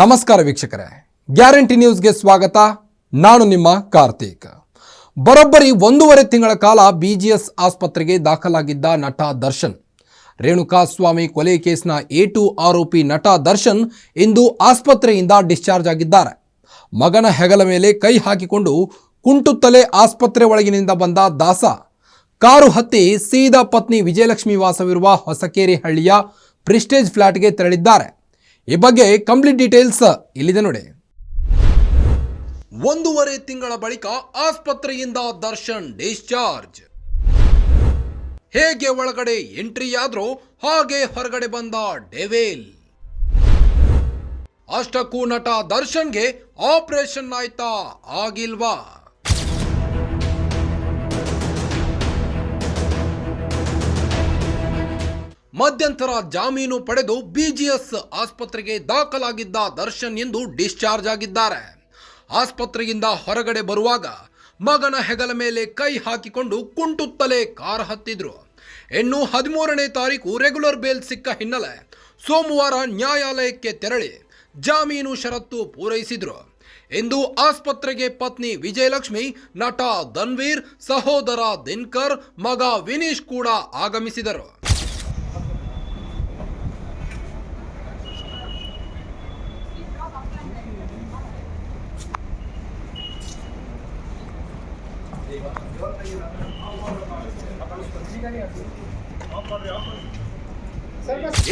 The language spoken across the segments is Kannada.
ನಮಸ್ಕಾರ ವೀಕ್ಷಕರೇ. ಗ್ಯಾರಂಟಿ ನ್ಯೂಸ್ಗೆ ಸ್ವಾಗತ. ನಾನು ನಿಮ್ಮ ಕಾರ್ತಿಕ್. ಬರೋಬ್ಬರಿ ಒಂದೂವರೆ ತಿಂಗಳ ಕಾಲ ಬಿಜಿಎಸ್ ಆಸ್ಪತ್ರೆಗೆ ದಾಖಲಾಗಿದ್ದ ನಟ ದರ್ಶನ್. ರೇಣುಕಾ ಸ್ವಾಮಿ ಕೊಲೆ ಕೇಸ್ನ ಎ ಟು ಆರೋಪಿ ನಟ ದರ್ಶನ್ ಇಂದು ಆಸ್ಪತ್ರೆಯಿಂದ ಡಿಸ್ಚಾರ್ಜ್ ಆಗಿದ್ದಾರೆ. ಮಗನ ಹೆಗಲ ಮೇಲೆ ಕೈ ಹಾಕಿಕೊಂಡು ಕುಂಟುತ್ತಲೇ ಆಸ್ಪತ್ರೆ ಒಳಗಿನಿಂದ ಬಂದ ದಾಸ. ಕಾರು ಹತ್ತಿ ಸೀದಾ ಪತ್ನಿ ವಿಜಯಲಕ್ಷ್ಮಿ ವಾಸವಿರುವ ಹೊಸಕೇರಿ ಹಳ್ಳಿಯ ಪ್ರಿಸ್ಟೇಜ್ ಫ್ಲಾಟ್ಗೆ ತೆರಳಿದ್ದಾರೆ. ಈ ಬಗ್ಗೆ ಕಂಪ್ಲೀಟ್ ಡೀಟೇಲ್ಸ್ ಇಲ್ಲಿದೆ ನೋಡಿ. ಒಂದೂವರೆ ತಿಂಗಳ ಬಳಿಕ ಆಸ್ಪತ್ರೆಯಿಂದ ದರ್ಶನ್ ಡಿಸ್ಚಾರ್ಜ್. ಹೇಗೆ ಒಳಗಡೆ ಎಂಟ್ರಿ ಆದ್ರೂ ಹಾಗೆ ಹೊರಗಡೆ ಬಂದ ಡೆವೇಲ್. ಅಷ್ಟಕ್ಕೂ ನಟ ದರ್ಶನ್ಗೆ ಆಪರೇಷನ್ ಆಯ್ತಾ ಆಗಿಲ್ವಾ? ಮಧ್ಯಂತರ ಜಾಮೀನು ಪಡೆದು ಬಿಜಿಎಸ್ ಆಸ್ಪತ್ರೆಗೆ ದಾಖಲಾಗಿದ್ದ ದರ್ಶನ್ ಎಂದು ಡಿಸ್ಚಾರ್ಜ್ ಆಗಿದ್ದಾರೆ. ಆಸ್ಪತ್ರೆಯಿಂದ ಹೊರಗಡೆ ಬರುವಾಗ ಮಗನ ಹೆಗಲ ಮೇಲೆ ಕೈ ಹಾಕಿಕೊಂಡು ಕುಂಟುತ್ತಲೇ ಕಾರ್ ಹತ್ತಿದ್ರು. ಇನ್ನು ಹದಿಮೂರನೇ ತಾರೀಕು ರೆಗ್ಯುಲರ್ ಬೇಲ್ ಸಿಕ್ಕ ಹಿನ್ನೆಲೆ ಸೋಮವಾರ ನ್ಯಾಯಾಲಯಕ್ಕೆ ತೆರಳಿ ಜಾಮೀನು ಷರತ್ತು ಪೂರೈಸಿದ್ರು. ಇಂದು ಆಸ್ಪತ್ರೆಗೆ ಪತ್ನಿ ವಿಜಯಲಕ್ಷ್ಮಿ, ನಟ ಧನ್ವೀರ್, ಸಹೋದರ ದಿನ್ಕರ್, ಮಗ ವಿನೀಶ್ ಕೂಡ ಆಗಮಿಸಿದರು.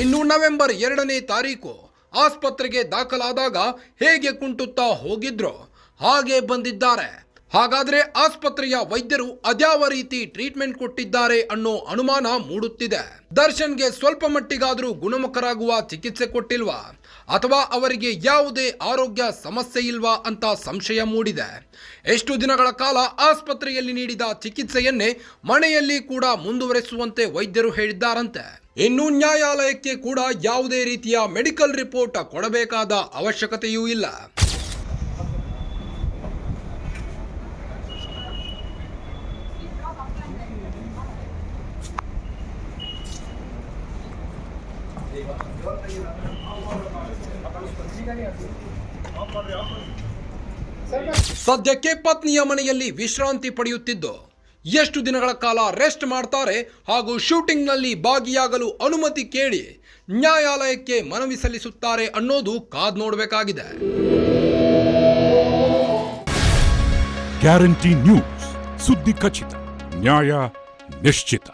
ಇನ್ನು ನವೆಂಬರ್ ಎರಡನೇ ತಾರೀಕು ಆಸ್ಪತ್ರೆಗೆ ದಾಖಲಾದಾಗ ಹೇಗೆ ಕುಂಟುತ್ತಾ ಹೋಗಿದ್ರೋ ಹಾಗೆ ಬಂದಿದ್ದಾರೆ. ಹಾಗಾದ್ರೆ ಆಸ್ಪತ್ರೆಯ ವೈದ್ಯರು ಅದ್ಯಾವ ರೀತಿ ಟ್ರೀಟ್ಮೆಂಟ್ ಕೊಟ್ಟಿದ್ದಾರೆ ಅನ್ನೋ ಅನುಮಾನ ಮೂಡುತ್ತಿದೆ. ದರ್ಶನ್ಗೆ ಸ್ವಲ್ಪ ಮಟ್ಟಿಗಾದರೂ ಗುಣಮುಖರಾಗುವ ಚಿಕಿತ್ಸೆ ಕೊಟ್ಟಿಲ್ವಾ? ಅಥವಾ ಅವರಿಗೆ ಯಾವುದೇ ಆರೋಗ್ಯ ಸಮಸ್ಯೆ ಇಲ್ವಾ ಅಂತ ಸಂಶಯ ಮೂಡಿದೆ. ಎಷ್ಟು ದಿನಗಳ ಕಾಲ ಆಸ್ಪತ್ರೆಯಲ್ಲಿ ನೀಡಿದ ಚಿಕಿತ್ಸೆಯನ್ನೇ ಮನೆಯಲ್ಲಿ ಕೂಡ ಮುಂದುವರೆಸುವಂತೆ ವೈದ್ಯರು ಹೇಳಿದ್ದಾರಂತೆ. ಇನ್ನು ನ್ಯಾಯಾಲಯಕ್ಕೆ ಕೂಡ ಯಾವುದೇ ರೀತಿಯ ಮೆಡಿಕಲ್ ರಿಪೋರ್ಟ್ ಕೊಡಬೇಕಾದ ಅವಶ್ಯಕತೆಯೂ ಇಲ್ಲ. ಸದ್ಯಕ್ಕೆ ಪತ್ನಿಯ ಮನೆಯಲ್ಲಿ ವಿಶ್ರಾಂತಿ ಪಡೆಯುತ್ತಿದ್ದು, ಎಷ್ಟು ದಿನಗಳ ಕಾಲ ರೆಸ್ಟ್ ಮಾಡ್ತಾರೆ ಹಾಗೂ ಶೂಟಿಂಗ್ನಲ್ಲಿ ಭಾಗಿಯಾಗಲು ಅನುಮತಿ ಕೇಳಿ ನ್ಯಾಯಾಲಯಕ್ಕೆ ಮನವಿ ಸಲ್ಲಿಸುತ್ತಾರೆ ಅನ್ನೋದು ಕಾದ್ ನೋಡಬೇಕಾಗಿದೆ. ಗ್ಯಾರಂಟಿ ನ್ಯೂಸ್, ಸುದ್ದಿ ಖಚಿತ, ನ್ಯಾಯ ನಿಶ್ಚಿತ.